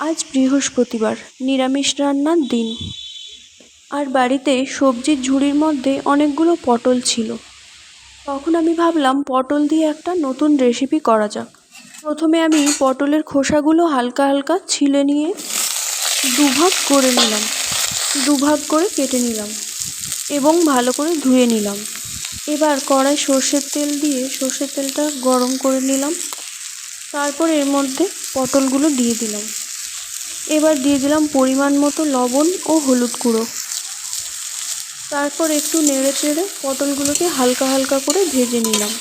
আজ বৃহস্পতিবার, নিরামিষ রান্নার দিন। আর বাড়িতে সবজির ঝুড়ির মধ্যে অনেকগুলো পটল ছিল। তখন আমি ভাবলাম পটল দিয়ে একটা নতুন রেসিপি করা যাক। প্রথমে আমি পটলের খোসাগুলো হালকা হালকা ছিলে নিয়ে দুভাগ করে নিলাম। দুভাগ করে কেটে নিলাম এবং ভালো করে ধুয়ে নিলাম। এবার কড়াই সর্ষের তেল দিয়ে সর্ষের তেলটা গরম করে নিলাম। তারপর এর মধ্যে পটলগুলো দিয়ে দিলাম। এবার দিয়ে দিলাম পরিমাণ মতো লবণ ও হলুদ গুঁড়ো। তারপর একটু নেড়ে চেড়ে পটলগুলোকে হালকা হালকা করে ভেজে নিলাম।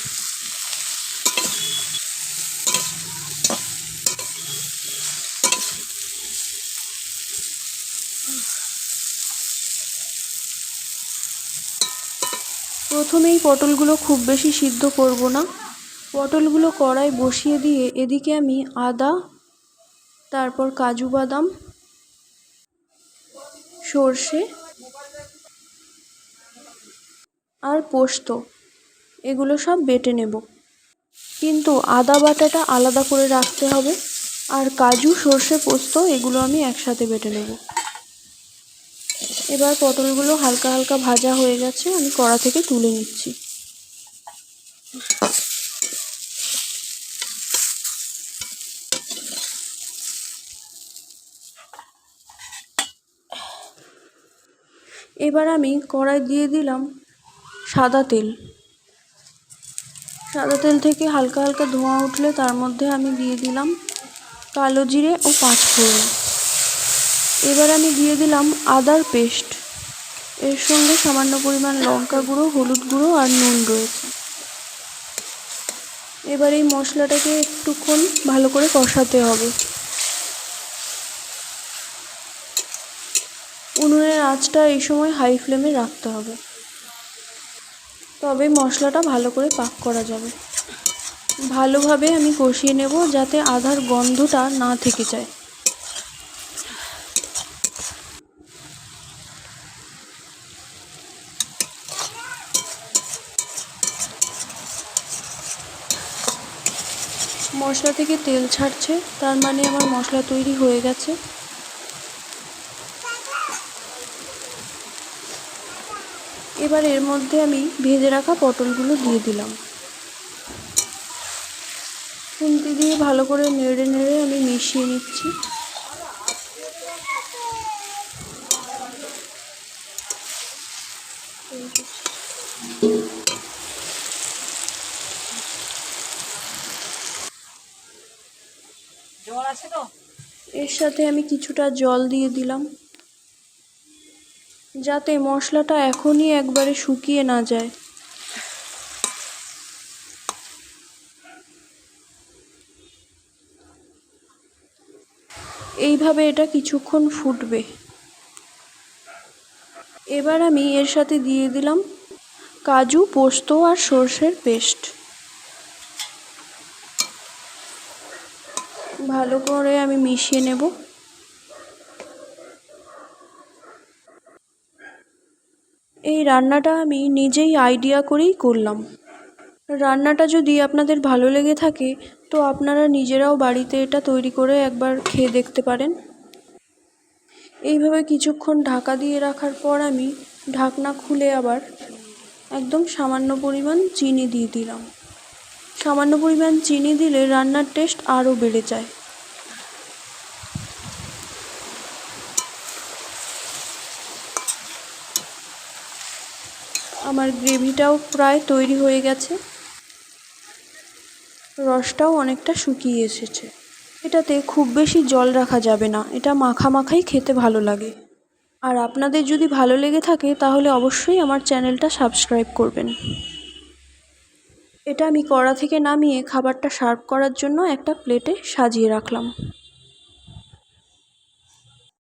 প্রথমেই পটলগুলো খুব বেশি সিদ্ধ করব না। পটলগুলো কড়াই বসিয়ে দিয়ে এদিকে আমি আদা তারপর কাজু বাদাম, সর্ষে আর পোস্ত। এগুলো সব বেটে নেব। কিন্তু আদা বাটাটা আলাদা করে রাখতে হবে আর কাজু, সর্ষে, পোস্ত এগুলো আমি একসাথে বেটে নেব। এবার পটলগুলো হালকা হালকা ভাজা হয়ে গেছে, আমি কড়া থেকে তুলে নিচ্ছি। এবার আমি কড়াই দিয়ে দিলাম সাদা তেল। সাদা তেল থেকে হালকা হালকা ধোঁয়া উঠলে তার মধ্যে আমি দিয়ে দিলাম কালো জিরে ও পাঁচ পাঁচফোড়ন। এবার আমি দিয়ে দিলাম আদার পেস্ট। এর সঙ্গে সামান্য পরিমাণ লঙ্কা গুঁড়ো, হলুদ গুঁড়ো আর নুন রয়েছে। এবার এই মশলাটাকে একটুক্ষণ ভালো করে কষাতে হবে। উনুনের আঁচটা এই সময় হাই ফ্লেমে রাখতে হবে। তবে মশলাটা ভালো করে পাক করা যাবে। ভালোভাবে আমি কষিয়ে নেব যাতে আধার গন্ধটা না থেকে যায়। মশলা থেকে তেল ছাড়ছে, তার মানে আমার মশলা তৈরি হয়ে গেছে। এবার এর মধ্যে আমি ভেজে রাখা পটলগুলো দিয়ে দিলাম। খুন্তি দিয়ে ভালো করে নেড়ে নেড়ে আমি মিশিয়ে নিচ্ছি। এর সাথে আমি কিছুটা জল দিয়ে দিলাম। যাতে মশলাটা এখনই একবারে শুকিয়ে না যায়। এইভাবে এটা কিছুক্ষণ ফুটবে। এবার আমি এর সাথে দিয়ে দিলাম কাজু, পোস্ত আর সর্ষের পেস্ট। ভালো করে আমি মিশিয়ে নেব। এই রান্নাটা আমি নিজেই আইডিয়া করেই করলাম। রান্নাটা যদি আপনাদের ভালো লেগে থাকে, তো আপনারা নিজেরাও বাড়িতে এটা তৈরি করে একবার খেয়ে দেখতে পারেন। এইভাবে কিছুক্ষণ ঢাকা দিয়ে রাখার পর আমি ঢাকনা খুলে আবার একদম সামান্য পরিমাণ চিনি দিয়ে দিলাম। সামান্য পরিমাণ চিনি দিলে রান্নার টেস্ট আরও বেড়ে যায়। আমার গ্রেভিটাও প্রায় তৈরি হয়ে গেছে। রসটাও অনেকটা শুকিয়ে এসেছে। এটাতে খুব বেশি জল রাখা যাবে না। এটা মাখা মাখাই খেতে ভালো লাগে। আর আপনাদের যদি ভালো লেগে থাকে, তাহলে অবশ্যই আমার চ্যানেলটা সাবস্ক্রাইব করবেন। এটা আমি কড়া থেকে নামিয়ে খাবারটা সার্ভ করার জন্য একটা প্লেটে সাজিয়ে রাখলাম।